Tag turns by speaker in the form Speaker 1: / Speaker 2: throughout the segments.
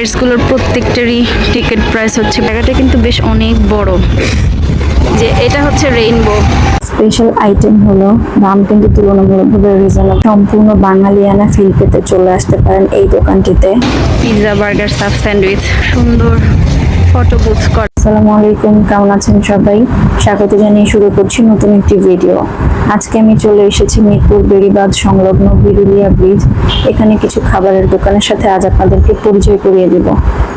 Speaker 1: রাইডসগুলোর প্রত্যেকটারই ticket price হচ্ছে। জায়গাটা কিন্তু বেশ অনেক বড়। যে এটা হচ্ছে রেইনবো
Speaker 2: স্পেশাল আইটেম হলো দাম কিন্তু তুলনামূলকভাবে রিজনেবল সম্পূর্ণ বাঙালিয়ানা ফিল পেতে চলে আসতে পারেন এই দোকানটিতে।
Speaker 1: পিৎজা বার্গার সাব স্যান্ডউইচ সুন্দর ফটো বুথ করা।
Speaker 2: আসসালামু আলাইকুম, কেমন আছেন সবাই? স্বাগত জানিয়ে শুরু করছি নতুন একটি ভিডিও আজকে আমি চলে এসেছি মিরপুর বেড়িবাঁধ সংলগ্ন বিরুলিয়া ব্রিজ এখানে কিছু খাবারের দোকানের সাথে আজ আপনাদেরকে পরিচয় করিয়ে দেব।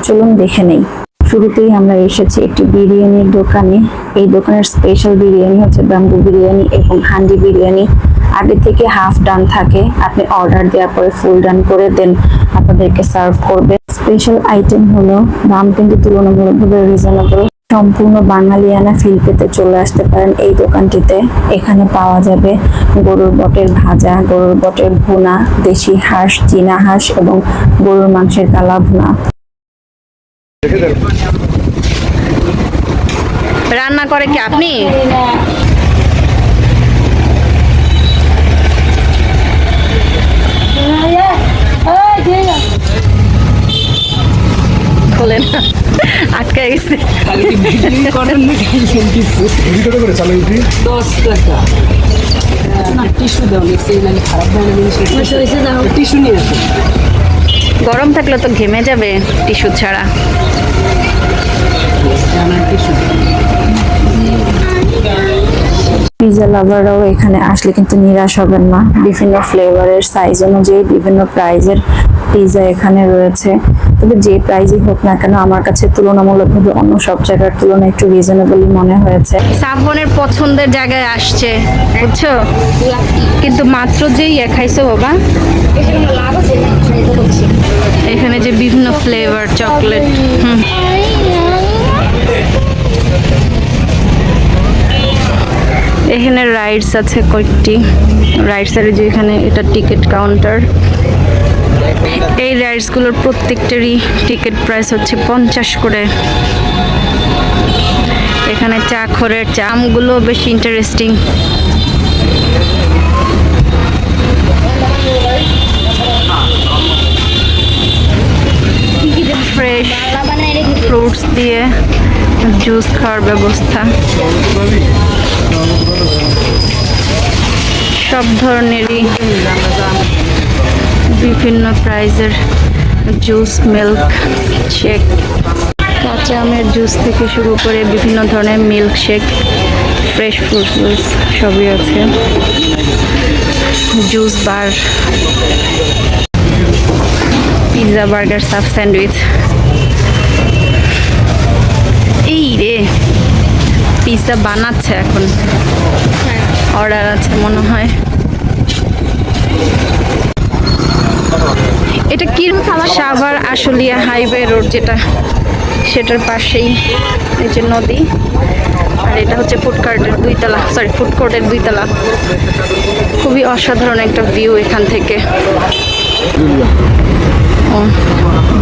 Speaker 2: চলুন দেখে নেই। শুরুতেই আমরা এসেছি একটি বিরিয়ানির দোকানে। এই দোকানের স্পেশাল বিরিয়ানি হচ্ছে ব্যাম্বু বিরিয়ানি এবং হান্ডি বিরিয়ানি। আগে থেকে হাফ ডান থাকে। আপনি অর্ডার দেওয়ার পরে ফুল ডান করে দেন। আপনাদেরকে সার্ভ করবে। স্পেশাল আইটেম হলো দাম কিন্তু তুলনামূলকভাবে রিজনেবল সম্পূর্ণ বাঙালিয়ানা ফিল পেতে চলে আসতে পারেন এই দোকানটিতে। এখানে পাওয়া যাবে গরুর বটের ভাজা গরুর বটের ভুনা দেশি হাঁস চীনা হাঁস এবং গরুর মাংসের কালা ভুনা।
Speaker 1: রান্না করে কি আপনি?
Speaker 3: টিস্যু
Speaker 1: গরম থাকলে তো ঘেমে যাবে টিস্যু ছাড়া।
Speaker 2: পিৎজা লাভাররাও এখানে আসলে কিন্তু নিরাশ হবেন না। বিভিন্ন ফ্লেভারের সাইজ অনুযায়ী বিভিন্ন প্রাইজের পিৎজা এখানে রয়েছে। তবে যে প্রাইজই হোক না কেন, আমার কাছে তুলনামূলকভাবে অন্য সব জায়গার তুলনায় একটু রিজনেবলই মনে হয়েছে।
Speaker 1: সাফনের পছন্দের জায়গায় আসছে, বুঝছ? কিন্তু মাত্র যেই খাইছো বাবা? এখানে যে বিভিন্ন ফ্লেভার চকলেট হুম। এখানে রাইডস আছে কয়েকটি। রাইডসের যে এখানে এটা টিকিট কাউন্টার এই রাইডসগুলোর প্রত্যেকটারই টিকিট প্রাইস হচ্ছে পঞ্চাশ করে। এখানে চা খরের চামগুলো বেশ ইন্টারেস্টিং ফ্রেশ ফ্রুটস দিয়ে জুস খাওয়ার ব্যবস্থা। সব ধরনেরই বিভিন্ন প্রাইজের জুস মিল্ক শেক কাঁচা আমের জুস থেকে শুরু করে বিভিন্ন ধরনের milk shake fresh fruit juice সবই আছে। Juice bar pizza burger sub sandwich এই রে পিৎজা বানাচ্ছে এখন। অর্ডার আছে মনে হয়। এটা কি সাভার আশুলিয়া হাইওয়ে রোড যেটা, সেটার পাশেই, এই যে নদী। আর এটা হচ্ছে ফুডকার্টের দুইতলা সরি ফুড কোর্টের দুইতলা। খুবই অসাধারণ একটা ভিউ এখান থেকে।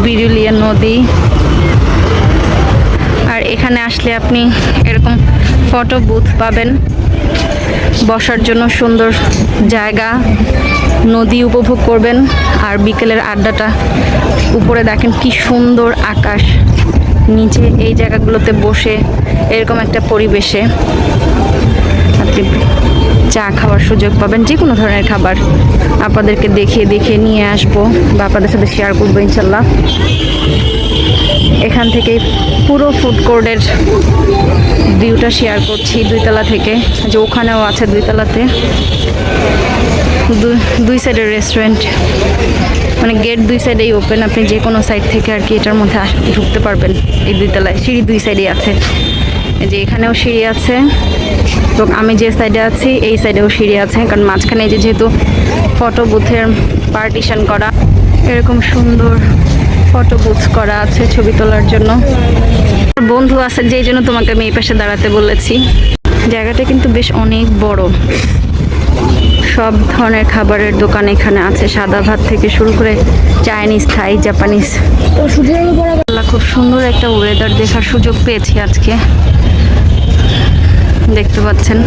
Speaker 1: বিরুলিয়া নদী। আর এখানে আসলে আপনি এরকম ফটো বুথ পাবেন। বসার জন্য সুন্দর জায়গা, নদী উপভোগ করবেন, আর বিকেলের আড্ডাটা উপরে দেখেন কি সুন্দর আকাশ। নিচে এই জায়গাগুলোতে বসে এরকম একটা পরিবেশে আপনি চা খাওয়ার সুযোগ পাবেন যে কোনো ধরনের খাবার আপনাদেরকে দেখিয়ে দেখিয়ে নিয়ে আসব বা আপনাদের সাথে শেয়ার করব ইনশাল্লাহ। এখান থেকে পুরো ফুড কোর্টের ভিউটা শেয়ার করছি দুইতলা থেকে। যে ওখানেও আছে দুইতলাতে। দুই সাইডের রেস্টুরেন্ট মানে গেট দুই সাইডেই ওপেন আপনি যে কোনো সাইড থেকে আর কি এটার মধ্যে ঢুকতে পারবেন এই দুইতলায়। সিঁড়ি দুই সাইডেই আছে। যে এখানেও সিঁড়ি আছে। তো আমি যে সাইডে আছি, এই সাইডেও সিঁড়ি আছে। কারণ মাঝখানে যে যেহেতু ফটো বুথের পার্টিশন করা, এরকম সুন্দর ফটো বুথ করা আছে ছবি তোলার জন্য। বন্ধু আছে যেই জন্য তোমাকে আমি এই পাশে দাঁড়াতে বলেছি। জায়গাটা কিন্তু বেশ অনেক বড়। সব ধরনের খাবারের দোকান এখানে আছে সাদা ভাত থেকে শুরু করে চাইনিজ থাই জাপানিজ। আল্লাহ, খুব সুন্দর একটা ওয়েদার দেখার সুযোগ পেয়েছি আজকে। দেখতে পাচ্ছেন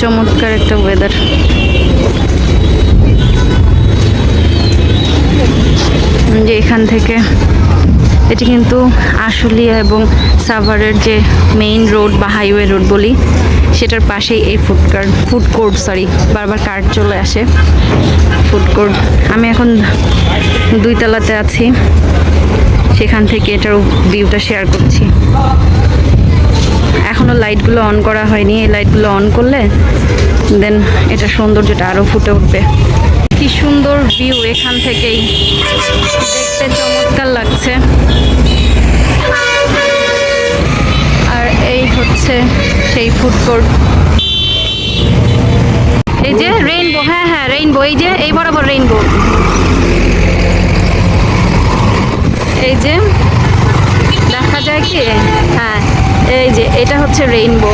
Speaker 1: চমৎকার একটা ওয়েদার যে এখান থেকে এটি কিন্তু আশুলিয়া এবং সাভারের যে মেইন রোড বা হাইওয়ে রোড বলি, সেটার পাশেই এই food cart food court sorry বারবার কার্ট চলে আসে। ফুড কোর্ট আমি এখন দুই তলাতে আছি। সেখান থেকে এটার ভিউটা শেয়ার করছি। এখনও লাইটগুলো অন করা হয়নি। এই লাইটগুলো অন করলে দেন এটা সৌন্দর্যটা আরও ফুটে উঠবে। কি সুন্দর ভিউ এখান থেকেই। দেখতে চমৎকার লাগছে। আর এই হচ্ছে সেই ফুড কোর্ট এই যে রেইনবো হ্যাঁ হ্যাঁ রেইনবো এই যে, এই বরাবর রেইনবো এই যে, দেখা যায় কি? হ্যাঁ এই যে, এটা হচ্ছে রেইনবো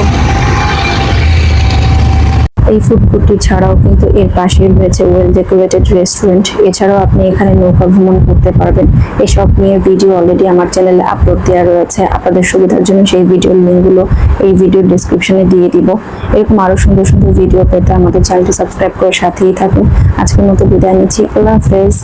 Speaker 2: এই ফুড কোর্টটি ছাড়াও কিন্তু এর পাশে রয়েছে ওয়েল ডেকোরেটেড রেস্টুরেন্ট এছাড়াও আপনি এখানে নৌকা ভ্রমণ করতে পারবেন। এসব নিয়ে ভিডিও অলরেডি আমার চ্যানেলে আপলোড দেওয়া রয়েছে। আপনাদের সুবিধার জন্য সেই ভিডিওর লিঙ্কগুলো এই ভিডিওর ডিসক্রিপশনে দিয়ে দিব। এরকম আরও সুন্দর সুন্দর ভিডিও পেতে আমাদের চ্যানেলটি সাবস্ক্রাইব করে সাথেই থাকুন। আজকের মতো বিদায় নিচ্ছি। আল্লাহ হাফেজ।